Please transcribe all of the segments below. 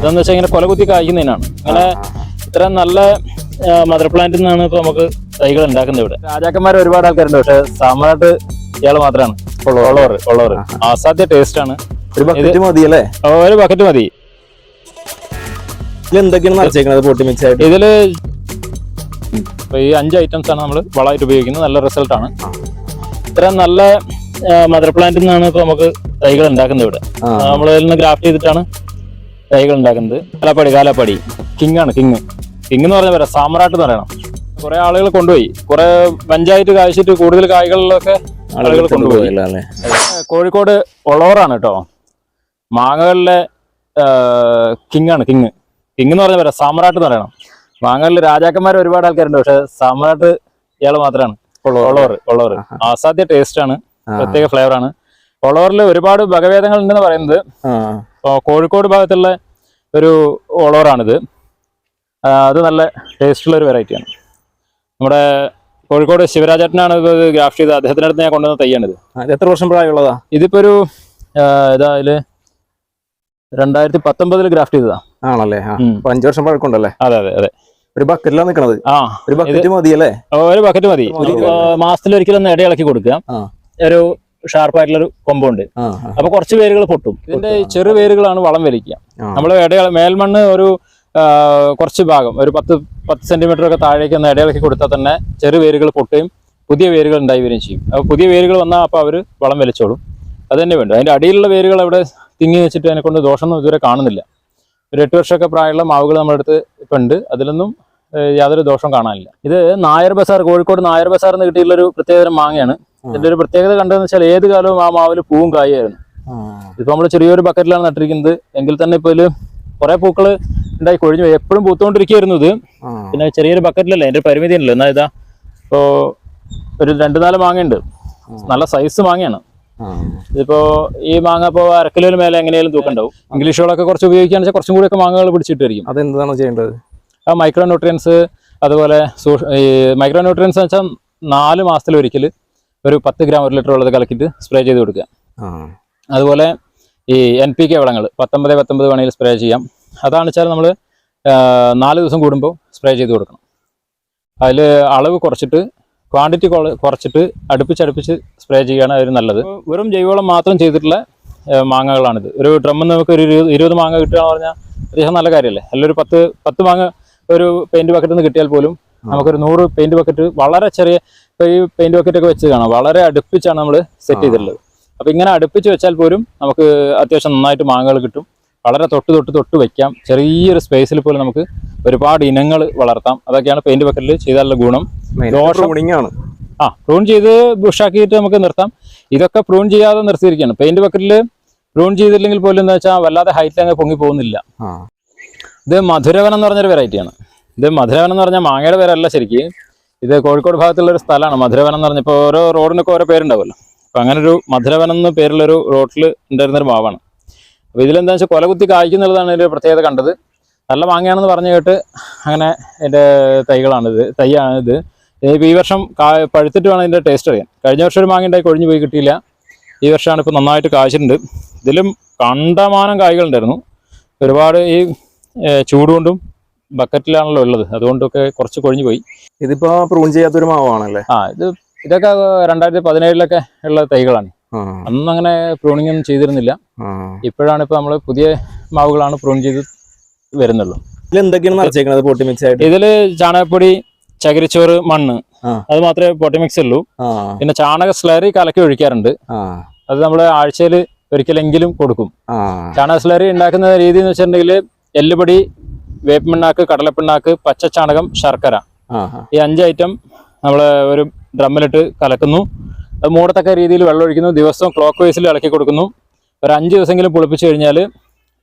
ഇതെന്ന് വെച്ചാൽ ഇങ്ങനെ കൊലകുത്തി കായ്ക്കുന്നതിനാണ്. അങ്ങനെ ഇത്ര നല്ല മദർ പ്ലാന്റിൽ നിന്നാണ് ഇപ്പൊ നമുക്ക് തൈകൾ ഉണ്ടാക്കുന്നത് ഇവിടെ. രാജാക്കന്മാർ ഒരുപാട് ആൾക്കാരുണ്ട് പക്ഷെ സാമ്രാട്ട് ഇയാൾ മാത്രമാണ് ഉള്ളവർ ഉള്ളവർ അസാധ്യ ടേസ്റ്റ് ആണ്. ഒരു ബക്കറ്റ് മതി അല്ലേ? ഒരു ബക്കറ്റ് മതി. എന്തൊക്കെയാണ് നിറച്ചേക്കുന്നത് ഇതിൽ ഈ അഞ്ച് ഐറ്റംസ് ആണ് നമ്മൾ വളമായിട്ട് ഉപയോഗിക്കുന്നത്. നല്ല റിസൾട്ട് ആണ്. ഇത്ര നല്ല മദർ പ്ലാന്റിൽ നിന്നാണ് ഇപ്പൊ നമുക്ക് തൈകൾ ഉണ്ടാക്കുന്നത് ഇവിടെ. നമ്മൾ ഇതിൽ നിന്ന് ഗ്രാഫ്റ്റ് ചെയ്തിട്ടാണ് തൈകൾ ഉണ്ടാക്കുന്നത്. കാലാപ്പാടി കാലാപ്പാടി. കിങ് ആണ് കിങ് കിങ് എന്ന് പറഞ്ഞാൽ പറയാം സാമ്രാട്ട് എന്ന് പറയണം. കുറെ ആളുകൾ കൊണ്ടുപോയി. കുറെ പഞ്ചായത്ത് കാഴ്ചയിട്ട് കൂടുതൽ കായ്കളിലൊക്കെ ആളുകൾ കൊണ്ടുപോയി കോഴിക്കോട് ഉള്ളവറാണ് കേട്ടോ. മാങ്ങകളിലെ കിങ് ആണ് കിങ് കിങ് എന്ന് പറഞ്ഞാൽ പറയാം സാമ്രാട്ട് എന്ന് പറയണം. മാങ്ങകളിൽ രാജാക്കന്മാർ ഒരുപാട് ആൾക്കാരുണ്ട് പക്ഷെ സാമ്രാട്ട് ഇയാൾ മാത്രമാണ് ഉള്ളവർ ഉള്ളവർ അസാധ്യ ടേസ്റ്റ് ആണ്. പ്രത്യേക ഫ്ലേവർ ആണ്. ഉള്ളവറിൽ ഒരുപാട് വകഭേദങ്ങൾ ഉണ്ടെന്ന് പറയുന്നത് കോഴിക്കോട് ഭാഗത്തുള്ള ഒരു ഓളോറാണിത് അത് നല്ല ടേസ്റ്റുള്ള ഒരു വെറൈറ്റിയാണ് നമ്മുടെ കോഴിക്കോട് ശിവരാജേട്ടനാണ് ഇത് ഗ്രാഫ്റ്റ് ചെയ്തത്. അദ്ദേഹത്തിന്റെ അടുത്ത് ഞാൻ കൊണ്ടുവന്ന തയ്യാണിത് എത്ര വർഷം പ്രായമുള്ളതാ ഇതിപ്പോ ഒരു ഇതാ ഇതിൽ രണ്ടായിരത്തി പത്തൊമ്പതിൽ ഗ്രാഫ്റ്റ് ചെയ്തതാ. ആണല്ലേ? അഞ്ചു വർഷം പഴക്കമുണ്ടല്ലേ? അതെ അതെ അതെ. ഒരു ബക്കറ്റിലാണ് നിക്കണത്? ആ ഒരു ബക്കറ്റ് മതി അല്ലേ ഒരു ബക്കറ്റ് മതി. മാസത്തിൽ ഒരിക്കലും ഒന്ന് ഇടയിളക്കി കൊടുക്കുക. ഒരു ഷാർപ്പായിട്ടുള്ളൊരു കൊമ്പുണ്ട്. അപ്പൊ കുറച്ച് വേരുകൾ പൊട്ടും. ഇതിന്റെ ചെറു വേരുകളാണ് വളം വലിക്കുക. നമ്മൾ ഇടയ മേൽമണ്ണ് ഒരു കുറച്ച് ഭാഗം ഒരു പത്ത് പത്ത് സെന്റിമീറ്റർ ഒക്കെ താഴേക്ക് ഒന്ന് ഇടയിളക്കി കൊടുത്താൽ തന്നെ ചെറു വേരുകൾ പൊട്ടുകയും പുതിയ വേരുകൾ ഉണ്ടായി വരികയും ചെയ്യും. അപ്പോൾ പുതിയ വേരുകൾ വന്നാൽ അപ്പോൾ അവർ വളം വലിച്ചോളും. അത് തന്നെ വേണ്ടു? അതിന്റെ അടിയിലുള്ള വേരുകൾ അവിടെ തിങ്ങി വെച്ചിട്ട് അതിനെ കൊണ്ട് ദോഷമൊന്നും ഇതുവരെ കാണുന്നില്ല. ഒരു എട്ട് വർഷമൊക്കെ പ്രായമുള്ള മാവുകൾ നമ്മുടെ അടുത്ത് ഇപ്പം ഉണ്ട്. അതിലൊന്നും യാതൊരു ദോഷവും കാണാനില്ല. ഇത് നായർ ബസാർ കോഴിക്കോട് നായർ ബസാർ എന്ന് കിട്ടിയിട്ടുള്ള ഒരു പ്രത്യേകതരം മാങ്ങയാണ്. ഇതിന്റെ ഒരു പ്രത്യേകത കണ്ടതെന്ന് വെച്ചാൽ ഏത് കാലവും ആ മാവിൽ പൂവും കായായിരുന്നു. ഇപ്പൊ നമ്മൾ ചെറിയൊരു ബക്കറ്റിലാണ് നട്ടിരിക്കുന്നത്. എങ്കിൽ തന്നെ ഇപ്പൊ ഇതിൽ കുറെ പൂക്കൾ ഉണ്ടായി കൊഴിഞ്ഞു പോയി. എപ്പോഴും പൂത്തുകൊണ്ടിരിക്കുകയായിരുന്നു ഇത്. പിന്നെ ചെറിയൊരു ബക്കറ്റിലല്ലേ എന്റെ പരിമിതി ഉണ്ടല്ലോ എന്നാ ഇതാ ഇപ്പോ ഒരു രണ്ടു നാല് മാങ്ങയുണ്ട്. നല്ല സൈസ് മാങ്ങയാണ്. ഇതിപ്പോ ഈ മാങ്ങ ഇപ്പോ അരക്കിലോന് മേലെ എങ്ങനെയാലും തൂക്കണ്ടാവും ഇംഗ്ലീഷുകളൊക്കെ കുറച്ച് ഉപയോഗിക്കുകയാണെന്ന് വെച്ചാൽ കുറച്ചും കൂടി ഒക്കെ മാങ്ങകൾ പിടിച്ചിട്ടായിരിക്കും. അതെന്താണ് ചെയ്യേണ്ടത്? ആ മൈക്രോ ന്യൂട്രിയൻസ് അതുപോലെ ഈ മൈക്രോ ന്യൂട്രിയൻസ് എന്ന് വെച്ചാൽ നാല് മാസത്തിൽ ഒരിക്കൽ ഒരു പത്ത് ഗ്രാം ഒരു ലിറ്റർ വെള്ളത്തിൽ കലക്കിയിട്ട് സ്പ്രേ ചെയ്ത് കൊടുക്കുക. അതുപോലെ ഈ എൻ പി കെ വളങ്ങൾ പത്തൊമ്പത് പത്തൊമ്പത് വേണമെങ്കിൽ സ്പ്രേ ചെയ്യാം. അതാണ് വെച്ചാൽ നമ്മൾ നാല് ദിവസം കൂടുമ്പോൾ സ്പ്രേ ചെയ്ത് കൊടുക്കണം. അതിൽ അളവ് കുറച്ചിട്ട് ക്വാണ്ടിറ്റി കുറച്ചിട്ട് അടുപ്പിച്ചടുപ്പിച്ച് സ്പ്രേ ചെയ്യുകയാണ് അതിന് നല്ലത്. വെറും ജൈവവളം മാത്രം ചെയ്തിട്ടുള്ള മാങ്ങകളാണിത്. ഒരു ഡ്രമ്മിൽ നമുക്ക് ഒരു ഇരുപത് മാങ്ങ കിട്ടുകയെന്ന് പറഞ്ഞാൽ അത്യാവശ്യം നല്ല കാര്യമല്ലേ അല്ലൊരു പത്ത് പത്ത് മാങ്ങ ഒരു പെയിന്റ് ബക്കറ്റിൽ നിന്ന് കിട്ടിയാൽ പോലും നമുക്കൊരു നൂറ് പെയിന്റ് ബക്കറ്റ് വളരെ ചെറിയ ഈ പെയിന്റ് ബക്കറ്റ് ഒക്കെ വെച്ച് കാണാം. വളരെ അടുപ്പിച്ചാണ് നമ്മൾ സെറ്റ് ചെയ്തിട്ടുള്ളത്. അപ്പൊ ഇങ്ങനെ അടുപ്പിച്ച് വെച്ചാൽ പോലും നമുക്ക് അത്യാവശ്യം നന്നായിട്ട് മാങ്ങകൾ കിട്ടും. വളരെ തൊട്ട് തൊട്ട് തൊട്ട് വെക്കാം. ചെറിയൊരു സ്പേസിൽ പോലും നമുക്ക് ഒരുപാട് ഇനങ്ങൾ വളർത്താം. അതൊക്കെയാണ് പെയിന്റ് ബക്കറ്റിൽ ചെയ്താലുള്ള ഗുണം. ആണ്. ആ പ്രൂൺ ചെയ്ത് ബുഷാക്കിയിട്ട് നമുക്ക് നിർത്താം. ഇതൊക്കെ പ്രൂൺ ചെയ്യാതെ നിർത്തിയിരിക്കുകയാണ്. പെയിന്റ് ബക്കറ്റിൽ പ്രൂൺ ചെയ്തില്ലെങ്കിൽ പോലും എന്താ വെച്ചാൽ വല്ലാതെ ഹൈറ്റ് അങ്ങ് പൊങ്ങി പോകുന്നില്ല. ഇത് മധുരവനം എന്ന് പറഞ്ഞൊരു വെറൈറ്റിയാണ് ഇത് മധുരവനം എന്ന് പറഞ്ഞാൽ മാങ്ങയുടെ പേരല്ല ശരിക്കും. ഇത് കോഴിക്കോട് ഭാഗത്തുള്ള ഒരു സ്ഥലമാണ്. മധുരവനം എന്ന് പറഞ്ഞപ്പോൾ ഓരോ റോഡിനൊക്കെ ഓരോ പേരുണ്ടാവുമല്ലോ. അപ്പം അങ്ങനെ ഒരു മധുരവനം എന്ന പേരുള്ളൊരു റോട്ടിൽ ഉണ്ടായിരുന്നൊരു മാവാണ്. അപ്പോൾ ഇതിലെന്താ വെച്ചാൽ കൊലകുത്തി കായ്ക്കുന്നുള്ളതാണ് ഇതിന്റെ പ്രത്യേകത കണ്ടത്. നല്ല മാങ്ങയാണെന്ന് പറഞ്ഞു കേട്ട് അങ്ങനെ എന്റെ തൈകളാണിത് തൈയാണിത് ഇനിയിപ്പോൾ ഈ വർഷം കാ പഴുത്തിട്ട് വേണം ഇതിന്റെ ടേസ്റ്റ് അറിയാൻ. കഴിഞ്ഞ വർഷം ഒരു മാങ്ങ ഉണ്ടായി കൊഴിഞ്ഞു പോയി കിട്ടിയില്ല. ഈ വർഷമാണ് ഇപ്പോൾ നന്നായിട്ട് കായ്ച്ചിട്ടുണ്ട്. ഇതിലും കണ്ടമാനം കായ്കളുണ്ടായിരുന്നു. ഒരുപാട് ഈ ഏഹ്, ചൂട് കൊണ്ടും ബക്കറ്റിലാണല്ലോ ഉള്ളത്. അതുകൊണ്ടൊക്കെ കുറച്ച് കൊഴിഞ്ഞു പോയി. ഇതിപ്പോ പ്രൂൺ ചെയ്യാത്തൊരു മാവാണല്ലേ? ആ ഇത് ഇതൊക്കെ രണ്ടായിരത്തി പതിനേഴിലൊക്കെ ഉള്ള തൈകളാണ്. അന്ന് അങ്ങനെ പ്രൂണിംഗ് ഒന്നും ചെയ്തിരുന്നില്ല. ഇപ്പോഴാണ് ഇപ്പൊ നമ്മൾ പുതിയ മാവുകളാണ് പ്രൂൺ ചെയ്ത് വരുന്നുള്ളൂ. നിറച്ചേക്കുന്നത് പൊട്ടി മിക്സ് ആയിട്ട് ഇതിൽ ചാണകപ്പൊടി ചകിരിച്ചോറ് മണ്ണ്. അത് മാത്രമേ പൊട്ടിമിക്സ് ഉള്ളൂ പിന്നെ ചാണക സ്ലറി കലക്കി ഒഴിക്കാറുണ്ട്. അത് നമ്മൾ ആഴ്ചയിൽ ഒരിക്കലെങ്കിലും കൊടുക്കും. ചാണക സ്ലറി ഉണ്ടാക്കുന്ന രീതി എന്ന് വെച്ചിട്ടുണ്ടെങ്കിൽ എല്ലുപൊടി വേപ്പിണ്ണാക്ക് കടലപ്പിണ്ണാക്ക് പച്ച ചാണകം ശർക്കര ഈ അഞ്ച് ഐറ്റം നമ്മൾ ഒരു ഡ്രമ്മിലിട്ട് കലക്കുന്നു. അത് മൂടത്തക്ക രീതിയിൽ വെള്ളം ഒഴിക്കുന്നു. ദിവസവും ക്ലോക്ക് വൈസിൽ ഇളക്കി കൊടുക്കുന്നു. ഒരു അഞ്ച് ദിവസമെങ്കിലും പുളിപ്പിച്ച് കഴിഞ്ഞാൽ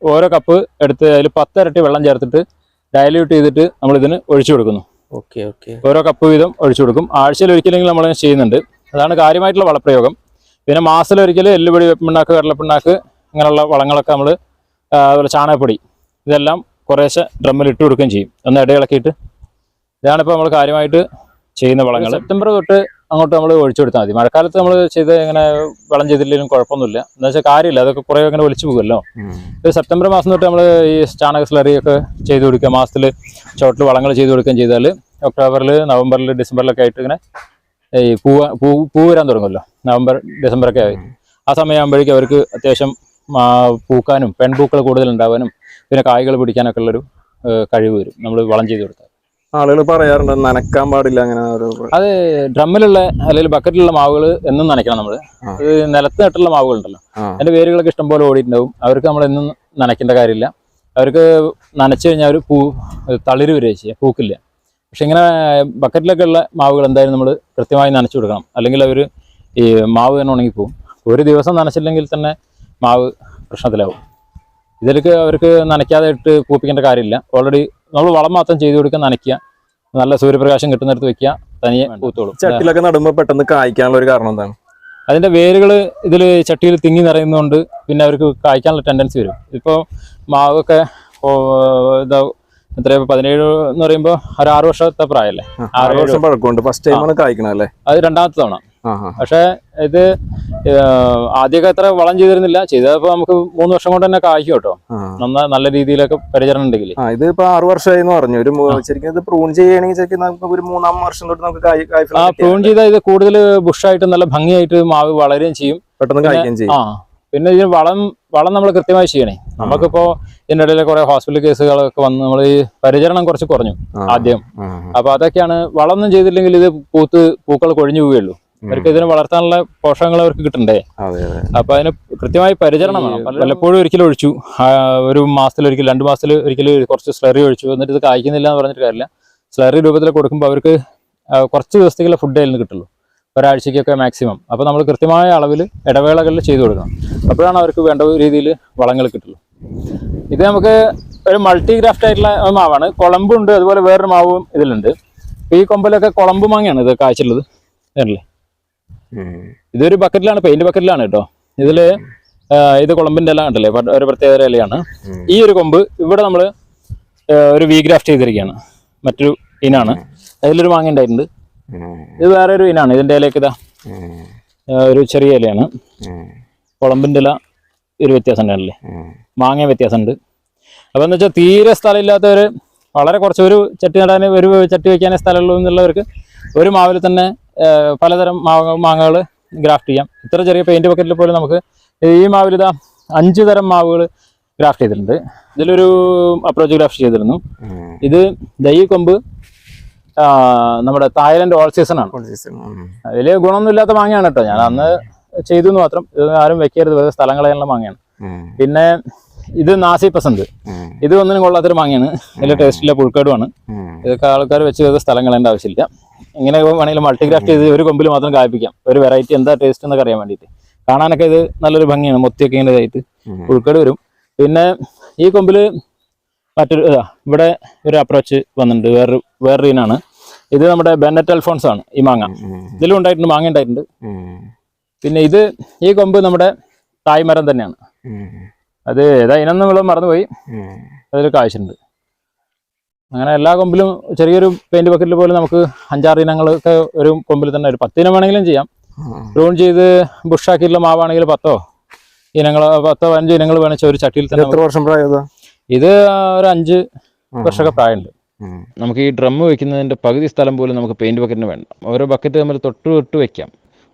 ഓരോ കപ്പ് എടുത്ത് അതിൽ പത്തിരട്ടി വെള്ളം ചേർത്തിട്ട് ഡയല്യൂട്ട് ചെയ്തിട്ട് നമ്മൾ ഇതിന് ഒഴിച്ചു കൊടുക്കുന്നു. Okay okay. ഓരോ കപ്പ് വീതം ഒഴിച്ചു കൊടുക്കും. ആഴ്ചയിൽ ഒരിക്കലെങ്കിലും നമ്മൾ ചെയ്യുന്നുണ്ട്. അതാണ് കാര്യമായിട്ടുള്ള വളപ്രയോഗം. പിന്നെ മാസത്തിലൊരിക്കൽ എല്ലുപൊടി വെപ്പിണ്ണാക്ക് കടലപ്പിണ്ണാക്ക് അങ്ങനെയുള്ള വളങ്ങളൊക്കെ നമ്മൾ അതുപോലെ ചാണകപ്പൊടി ഇതെല്ലാം കുറേശ്ശെ ഡ്രമ്മിൽ ഇട്ട് കൊടുക്കുകയും ചെയ്യും. ഒന്ന് ഇടയിളക്കിയിട്ട്. ഇതാണിപ്പോൾ നമ്മൾ കാര്യമായിട്ട് ചെയ്യുന്ന വളങ്ങൾ സെപ്റ്റംബർ തൊട്ട് അങ്ങോട്ട് നമ്മൾ ഒഴിച്ചു കൊടുത്താൽ മതി. മഴക്കാലത്ത് നമ്മൾ ചെയ്ത് ഇങ്ങനെ വളം ചെയ്തില്ലെങ്കിലും കുഴപ്പമൊന്നുമില്ല. എന്താ വെച്ചാൽ കാര്യമില്ല. അതൊക്കെ കുറേ ഇങ്ങനെ ഒലിച്ചു പോകുമല്ലോ. സെപ്റ്റംബർ മാസം തൊട്ട് നമ്മൾ ഈ ചാണക സ്ലറി ഒക്കെ ചെയ്ത് കൊടുക്കുക. മാസത്തിൽ ചോട്ടിൽ വളങ്ങൾ ചെയ്ത് കൊടുക്കുകയും ചെയ്താൽ ഒക്ടോബറിൽ നവംബറിൽ ഡിസംബറിലൊക്കെ ആയിട്ട് ഇങ്ങനെ ഈ പൂവ പൂ പൂ വരാൻ തുടങ്ങുമല്ലോ. നവംബർ ഡിസംബറൊക്കെ ആയി. ആ സമയമാകുമ്പോഴേക്കും അവർക്ക് അത്യാവശ്യം പൂക്കാനും പെൺപൂക്കൾ കൂടുതൽ ഉണ്ടാവാനും പിന്നെ കായ്കൾ പിടിക്കാനൊക്കെ ഉള്ളൊരു കഴിവ് വരും. നമ്മൾ വളം ചെയ്ത് കൊടുത്താൽ. ആളുകൾ പറയാറുണ്ട് നനക്കാൻ പാടില്ല അങ്ങനെ അത് ഡ്രമ്മിലുള്ള അല്ലെങ്കിൽ ബക്കറ്റിലുള്ള മാവുകൾ എന്നും നനയ്ക്കണം നമ്മൾ ഇത് നിലത്ത് നട്ടുള്ള മാവുകൾ ഉണ്ടല്ലോ അതിന്റെ വേരുകളൊക്കെ ഇഷ്ടംപോലെ ഓടിയിട്ടുണ്ടാവും. അവർക്ക് നമ്മൾ എന്നും നനയ്ക്കേണ്ട കാര്യമില്ല. അവർക്ക് നനച്ചു കഴിഞ്ഞാൽ ഒരു പൂ തളിര് വരിക ചെയ്യുക പൂക്കില്ല. പക്ഷെ ഇങ്ങനെ ബക്കറ്റിലൊക്കെ ഉള്ള മാവുകൾ എന്തായാലും നമ്മൾ കൃത്യമായി നനച്ചു കൊടുക്കണം. അല്ലെങ്കിൽ അവർ ഈ മാവ് തന്നെ ഉണങ്ങിപ്പോവും. ഒരു ദിവസം നനച്ചില്ലെങ്കിൽ തന്നെ മാവ് പ്രശ്നത്തിലാവും. ഇതിലേക്ക് അവർക്ക് നനയ്ക്കാതെ ഇട്ട് പൂപ്പിക്കേണ്ട കാര്യമില്ല. ഓൾറെഡി നമ്മൾ വളം മാത്രം ചെയ്ത് കൊടുക്കുക നനയ്ക്കുക. നല്ല സൂര്യപ്രകാശം കിട്ടുന്നിടത്ത് വെക്കുക തനിയെ പൂത്തോളും ചട്ടിലൊക്കെ നടുമ്പോൾ പെട്ടെന്ന് കായ്ക്കാനുള്ള ഒരു കാരണം എന്താണ്? അതിന്റെ വേരുകൾ ഇതിൽ ചട്ടിയിൽ തിങ്ങി നിറയുന്നതുകൊണ്ട് പിന്നെ അവർക്ക് കായ്ക്കാനുള്ള ടെൻഡൻസി വരും. ഇപ്പോൾ മാവൊക്കെ ഇതാ എത്രയാ പതിനേഴ് എന്ന് പറയുമ്പോൾ ഒരു ആറ് വർഷത്തെ പ്രായമല്ലേ? ആറ് വർഷം പഴക്കമുണ്ട്. ഫസ്റ്റ് ടൈമാണ് കായ്ക്കണല്ലേ അല്ലേ? അത് രണ്ടാമത്തെ തവണ. പക്ഷേ ഇത് ആദ്യമൊക്കെ അത്ര വളം ചെയ്തിരുന്നില്ല. ചെയ്തപ്പോ നമുക്ക് മൂന്ന് വർഷം കൊണ്ട് തന്നെ കായ്ക്കും കേട്ടോ. നന്നായി നല്ല രീതിയിലൊക്കെ പരിചരണം ഉണ്ടെങ്കിൽ ആ ഇത് ഇപ്പൊ ആറ് വർഷമായി എന്ന് പറഞ്ഞു. ഒരു ശരിക്കും ഇത് പ്രൂൺ ചെയ്യണമെങ്കിൽ ശരിക്കും നമുക്ക് ഒരു മൂന്നാം വർഷം തൊട്ട് നമുക്ക് ആ പ്രൂൺ ചെയ്താൽ ഇത് കൂടുതൽ ബുഷായിട്ട് നല്ല ഭംഗിയായിട്ട് മാവ് വളരുകയും ചെയ്യും. പെട്ടെന്ന് കായ്ക്കുകയും ചെയ്യും. ആ പിന്നെ ഇതിന് വളം വളം നമ്മൾ കൃത്യമായി ചെയ്യണേ. നമുക്കിപ്പോ ഇതിന്റെ ഇടയിൽ കുറെ ഹോസ്പിറ്റൽ കേസുകളൊക്കെ വന്ന് നമ്മൾ ഈ പരിചരണം കുറച്ച് കുറഞ്ഞു ആദ്യം. അപ്പൊ അതൊക്കെയാണ് വളം ഒന്നും ചെയ്തില്ലെങ്കിൽ ഇത് പൂത്ത് പൂക്കൾ കൊഴിഞ്ഞു പോവുകയുള്ളൂ. അവർക്ക് ഇതിനെ വളർത്താനുള്ള പോഷകങ്ങൾ അവർക്ക് കിട്ടണ്ടേ? അതെ അതെ. അപ്പൊ അതിന് കൃത്യമായി പരിചരണം വേണം. വല്ലപ്പോഴും ഒരിക്കലും ഒഴിച്ചു. ഒരു മാസത്തിൽ ഒരിക്കൽ രണ്ട് മാസത്തിൽ ഒരിക്കൽ കുറച്ച് സ്ലറി ഒഴിച്ചു. എന്നിട്ട് ഇത് കായ്ക്കുന്നില്ല എന്ന് പറഞ്ഞിട്ട് കാര്യമില്ല. സ്ലറി രൂപത്തിൽ കൊടുക്കുമ്പോൾ അവർക്ക് കുറച്ച് ദിവസത്തേക്കുള്ള ഫുഡ് അതിൽ നിന്ന് കിട്ടുള്ളൂ. ഒരാഴ്ചയ്ക്കൊക്കെ മാക്സിമം അപ്പോൾ നമ്മൾ കൃത്യമായ അളവിൽ ഇടവേളകളിൽ ചെയ്തു കൊടുക്കണം. അപ്പോഴാണ് അവർക്ക് വേണ്ട രീതിയിൽ വളങ്ങൾ കിട്ടുള്ളൂ. ഇത് നമുക്ക് ഒരു മൾട്ടി ഗ്രാഫ്റ്റ് ആയിട്ടുള്ള മാവാണ്. കുളമ്പുണ്ട് അതുപോലെ വേറൊരു മാവും ഇതിലുണ്ട്. ഈ കൊമ്പിലൊക്കെ കുളമ്പ് മാങ്ങയാണ് ഇത് കായ്ച്ചുള്ളത് ഇതല്ലേ ഉം. ഇതൊരു ബക്കറ്റിലാണ് പെയിന്റ് ബക്കറ്റിലാണ് കേട്ടോ. ഇതിൽ ഇത് കുളമ്പിന്റെ ഇല ഉണ്ടല്ലേ? ഒരു പ്രത്യേക ഇലയാണ്. ഈ ഒരു കൊമ്പ് ഇവിടെ നമ്മൾ ഒരു വി ഗ്രാഫ്റ്റ് ചെയ്തിരിക്കുകയാണ്. മറ്റൊരു ഇനാണ്. അതിലൊരു മാങ്ങ ഉണ്ടായിട്ടുണ്ട്. ഇത് വേറെ ഒരു ഇനാണ്. ഇതിന്റെ ഇലയൊക്കെ ഇതാ. ഒരു ചെറിയ ഇലയാണ്. കൊളമ്പിന്റെ ഇല ഒരു വ്യത്യാസം ഉണ്ടല്ലേ. മാങ്ങ വ്യത്യാസമുണ്ട്. അപ്പോൾ എന്ന് വെച്ചാൽ തീരെ സ്ഥലമില്ലാത്തവർ വളരെ കുറച്ച് ഒരു ചട്ടി നടാൻ ഒരു ചട്ടി വെക്കാനേ സ്ഥലമുള്ളൂ എന്നുള്ളവർക്ക് ഒരു മാവിൽ തന്നെ പലതരം മാങ്ങ മാങ്ങകൾ ഗ്രാഫ്റ്റ് ചെയ്യാം. ഇത്ര ചെറിയ പെയിന്റ് ബക്കറ്റിൽ പോലും നമുക്ക് ഈ മാവിലിത അഞ്ച് തരം മാവുകൾ ഗ്രാഫ്റ്റ് ചെയ്തിട്ടുണ്ട്. ഇതിലൊരു അപ്രോച്ച് ഗ്രാഫ്റ്റ് ചെയ്തിരുന്നു. ഇത് ദൈ കൊമ്പ് നമ്മുടെ തായ്ലൻഡ് ഓൾ സീസൺ ആണ്. അതിൽ ഗുണമൊന്നും ഇല്ലാത്ത മാങ്ങയാണ് കേട്ടോ. ഞാൻ അന്ന് ചെയ്തു മാത്രം. ഇത് ആരും വെക്കരുത്. വെറുതെ സ്ഥലം കളയാനുള്ള മാങ്ങയാണ് പിന്നെ ഇത് നാസി പസന്ത്. ഇത് ഒന്നിനും കൊള്ളാത്തൊരു മാങ്ങയാണ്. നല്ല ടേസ്റ്റില്ല പുഴുക്കാടുമാണ്. ഇതൊക്കെ ആൾക്കാർ വെച്ച് ചെയ്ത സ്ഥലം കളയേണ്ട ആവശ്യമില്ല. ഇങ്ങനെ വേണമെങ്കിലും മൾട്ടിഗ്രാഫ്റ്റ് ചെയ്ത് ഒരു കൊമ്പിൽ മാത്രം കായ്പ്പിക്കാം ഒരു വെറൈറ്റി എന്താ ടേസ്റ്റ് എന്നൊക്കെ അറിയാൻ വേണ്ടിയിട്ട്. കാണാനൊക്കെ ഇത് നല്ലൊരു ഭംഗിയാണ്. മൊത്തിയൊക്കെ ഇങ്ങനെ ഇതായിട്ട് പുഴുക്കാട് വരും. പിന്നെ ഈ കൊമ്പിൽ മറ്റൊരു ഇതാ ഇവിടെ ഒരു അപ്രോച്ച് വന്നിട്ടുണ്ട്. വേറൊരു വേറൊരു ഇനാണ്. ഇത് നമ്മുടെ ബെന്നറ്റ് അൽഫോൺസ് ആണ് ഈ മാങ്ങ. ഇതിലും ഉണ്ടായിട്ടുണ്ട് മാങ്ങ ഉണ്ടായിട്ടുണ്ട്. പിന്നെ ഇത് ഈ കൊമ്പ് നമ്മുടെ തായ്മരം തന്നെയാണ്. അത് ഏതാ ഇനം നമ്മൾ മറന്നുപോയി. അതൊരു അതിൽ കാഴ്ചയുണ്ട്. അങ്ങനെ എല്ലാ കൊമ്പിലും ചെറിയൊരു പെയിന്റ് ബക്കറ്റിൽ പോലും നമുക്ക് അഞ്ചാറ് ഇനങ്ങളൊക്കെ ഒരു കൊമ്പിൽ തന്നെ ഒരു പത്ത് ഇനം വേണമെങ്കിലും ചെയ്യാം. പ്രൂൺ ചെയ്ത് ബുഷാക്കിയിട്ടുള്ള മാവാണെങ്കിൽ പത്തോ ഇനങ്ങൾ പത്തോ അഞ്ചു ഇനങ്ങൾ വേണമെങ്കിൽ ഒരു ചട്ടിയിൽ തന്നെ എത്ര വർഷം പ്രായം ഇത്? ഒരു അഞ്ച് വർഷമൊക്കെ പ്രായമുണ്ട്. നമുക്ക് ഈ ഡ്രം വെക്കുന്നതിന്റെ പകുതി സ്ഥലം പോലും നമുക്ക് പെയിന്റ് ബക്കറ്റിന് വേണ്ട. ഓരോ ബക്കറ്റ് നമ്മൾ തൊട്ട് തൊട്ട് വെക്കാം.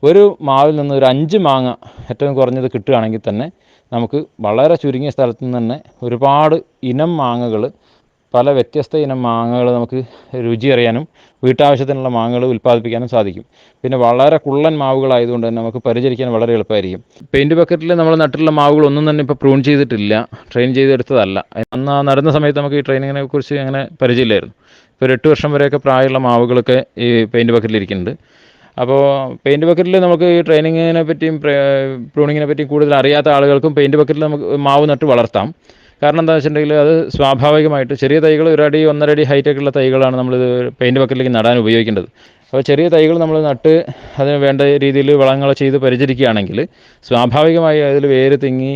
ഒരു മാവിൽ നിന്ന് ഒരു അഞ്ച് മാങ്ങ ഏറ്റവും കുറഞ്ഞത് കിട്ടുകയാണെങ്കിൽ തന്നെ നമുക്ക് വളരെ ചുരുങ്ങിയ സ്ഥലത്ത് നിന്ന് തന്നെ ഒരുപാട് ഇനം മാങ്ങകൾ പല വ്യത്യസ്ത ഇനം മാങ്ങകൾ നമുക്ക് രുചി അറിയാനും വീട്ടാവശ്യത്തിനുള്ള മാങ്ങകൾ ഉൽപ്പാദിപ്പിക്കാനും സാധിക്കും. പിന്നെ വളരെ കുള്ളൻ മാവുകളായതുകൊണ്ട് തന്നെ നമുക്ക് പരിചരിക്കാൻ വളരെ എളുപ്പമായിരിക്കും. പെയിന്റ് ബക്കറ്റിൽ നമ്മൾ നട്ടിട്ടുള്ള മാവുകൾ ഒന്നും തന്നെ ഇപ്പോൾ പ്രൂൺ ചെയ്തിട്ടില്ല ട്രെയിൻ ചെയ്തെടുത്തതല്ല. അന്ന് നടന്ന സമയത്ത് നമുക്ക് ഈ ട്രെയിനിങ്ങിനെ കുറിച്ച് അങ്ങനെ പരിചയമില്ലായിരുന്നു. ഇപ്പോൾ ഒരു എട്ട് വർഷം വരെയൊക്കെ പ്രായമുള്ള മാവുകളൊക്കെ ഈ പെയിന്റ് ബക്കറ്റിൽ ഇരിക്കുന്നുണ്ട്. അപ്പോൾ പെയിന്റ് ബക്കറ്റിൽ നമുക്ക് ഈ ട്രെയിനിങ്ങിനെ പറ്റിയും പ്രൂണിങ്ങിനെ പറ്റിയും കൂടുതൽ അറിയാത്ത ആളുകൾക്കും പെയിന്റ് ബക്കറ്റിൽ നമുക്ക് മാവ് നട്ട് വളർത്താം. കാരണം എന്താ വെച്ചിട്ടുണ്ടെങ്കിൽ അത് സ്വാഭാവികമായിട്ട് ചെറിയ തൈകൾ ഒരടി ഒന്നരടി ഹൈറ്റൊക്കെ ഉള്ള തൈകളാണ് നമ്മൾ പെയിന്റ് ബക്കറ്റിലേക്ക് നടാൻ ഉപയോഗിക്കേണ്ടത്. അപ്പോൾ ചെറിയ തൈകൾ നമ്മൾ നട്ട് അതിന് വേണ്ട രീതിയിൽ വളങ്ങൾ ചെയ്ത് പരിചരിക്കുകയാണെങ്കിൽ സ്വാഭാവികമായി അതിൽ വേര് തിങ്ങി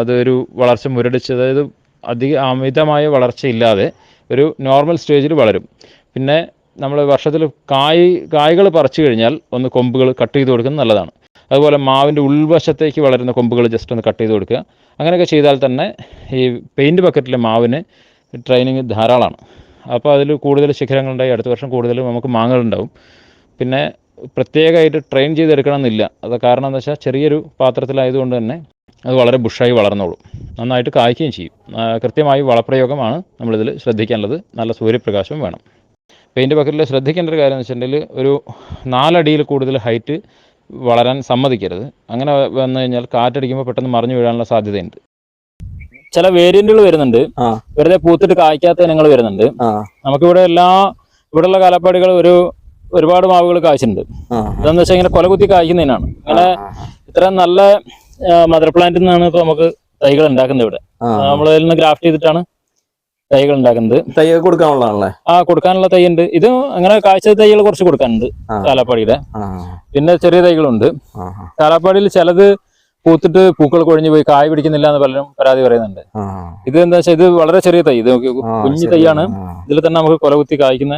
അതൊരു വളർച്ച മുരടിച്ച് അതായത് അധിക അമിതമായ വളർച്ചയില്ലാതെ ഒരു നോർമൽ സ്റ്റേജിൽ വളരും. പിന്നെ നമ്മൾ വർഷത്തിൽ കായ് കായ്കൾ പറിച്ചു കഴിഞ്ഞാൽ ഒന്ന് കൊമ്പുകൾ കട്ട് ചെയ്ത് കൊടുക്കുന്നത് നല്ലതാണ്. അതുപോലെ മാവിന്റെ ഉൾവശത്തേക്ക് വളരുന്ന കൊമ്പുകൾ ജസ്റ്റ് ഒന്ന് കട്ട് ചെയ്ത് കൊടുക്കുക. അങ്ങനെയൊക്കെ ചെയ്താൽ തന്നെ ഈ പെയിന്റ് ബക്കറ്റിലെ മാവിന് ട്രെയിനിങ് ധാരാളമാണ്. അപ്പോൾ അതിൽ കൂടുതൽ ശിഖരങ്ങളുണ്ടായി അടുത്ത വർഷം കൂടുതൽ നമുക്ക് മാങ്ങകളുണ്ടാവും പിന്നെ പ്രത്യേകമായിട്ട് ട്രെയിൻ ചെയ്തെടുക്കണം എന്നില്ല അത് കാരണം എന്താ വെച്ചാൽ ചെറിയൊരു പാത്രത്തിലായതുകൊണ്ട് തന്നെ അത് വളരെ ബുഷായി വളർന്നോളും. നന്നായിട്ട് കായ്ക്കുകയും ചെയ്യും. കൃത്യമായി വളപ്രയോഗമാണ് നമ്മളിതിൽ ശ്രദ്ധിക്കാനുള്ളത് നല്ല സൂര്യപ്രകാശവും വേണം. പെയിന്റ് ബക്കറ്റിൽ ശ്രദ്ധിക്കേണ്ട ഒരു കാര്യം എന്ന് വെച്ചിട്ടുണ്ടെങ്കിൽ ഒരു നാലടിയിൽ കൂടുതൽ ഹൈറ്റ് വളരാൻ സമ്മതിക്കരുത്. അങ്ങനെ വന്നു കഴിഞ്ഞാൽ കാറ്റടിക്കുമ്പോൾ പെട്ടെന്ന് മറിഞ്ഞു വീഴാനുള്ള സാധ്യതയുണ്ട്. ചില വേരിയന്റുകൾ വരുന്നുണ്ട്. വെറുതെ പൂത്തിട്ട് കായ്ക്കാത്ത ഇനങ്ങൾ വരുന്നുണ്ട്. നമുക്കിവിടെ എല്ലാ ഇവിടെയുള്ള കാലപ്പാടികൾ ഒരു ഒരുപാട് മാവുകൾ കായ്ച്ചിട്ടുണ്ട്. അതെന്ന് വെച്ചാൽ ഇങ്ങനെ കൊലകുത്തി കായ്ക്കുന്നതിനാണ് അങ്ങനെ ഇത്ര നല്ല മദർ പ്ലാന്റിൽ നിന്നാണ് ഇപ്പൊ നമുക്ക് തൈകൾ ഉണ്ടാക്കുന്നത് ഇവിടെ. നമ്മളതിൽ നിന്ന് ഗ്രാഫ്റ്റ് ചെയ്തിട്ടാണ് തൈകൾ ഉണ്ടാക്കുന്നത് തൈ കൊടുക്കാനുള്ളതാണല്ലേ? ആ കൊടുക്കാനുള്ള തൈ ഉണ്ട് ഇത് അങ്ങനെ കാഴ്ച തൈകൾ കുറച്ച് കൊടുക്കാനുണ്ട്. കാലാപ്പാടിയുടെ. പിന്നെ ചെറിയ തൈകളുണ്ട്. കാലാപ്പാടിയിൽ ചിലത് പൂത്തിട്ട് പൂക്കൾ കൊഴിഞ്ഞു പോയി കായ് പിടിക്കുന്നില്ല എന്ന് പലരും പരാതി പറയുന്നുണ്ട്. ഇത് എന്താ വെച്ചാൽ ഇത് വളരെ ചെറിയ തൈ. ഇത് നോക്കി കുഞ്ഞു. തൈയാണ്. ഇതിൽ തന്നെ നമുക്ക് കൊലകുത്തി കായ്ക്കുന്ന.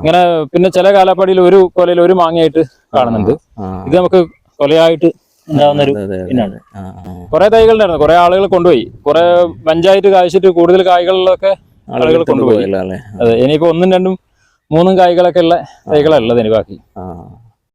ഇങ്ങനെ പിന്നെ ചില കാലാപ്പാടിയിൽ ഒരു കൊലയിൽ ഒരു മാങ്ങയായിട്ട് കാണുന്നുണ്ട്. ഇത് നമുക്ക് കൊലയായിട്ട് ഉണ്ടാവുന്ന ഒരു ഉണ്ടായിരുന്നു കൊറേ. കുറെ കുറെ ആളുകൾ കൊണ്ടുപോയി. കുറെ പഞ്ചായത്ത് കായ്ച്ചിട്ട് കൂടുതൽ കായ്കളിലൊക്കെ ആളുകൾ കൊണ്ടുപോയി. അതെ ഇനിയിപ്പോ ഒന്നും രണ്ടും മൂന്നും കായ്കളൊക്കെ ഉള്ള തൈകളല്ല ഇനി ബാക്കി.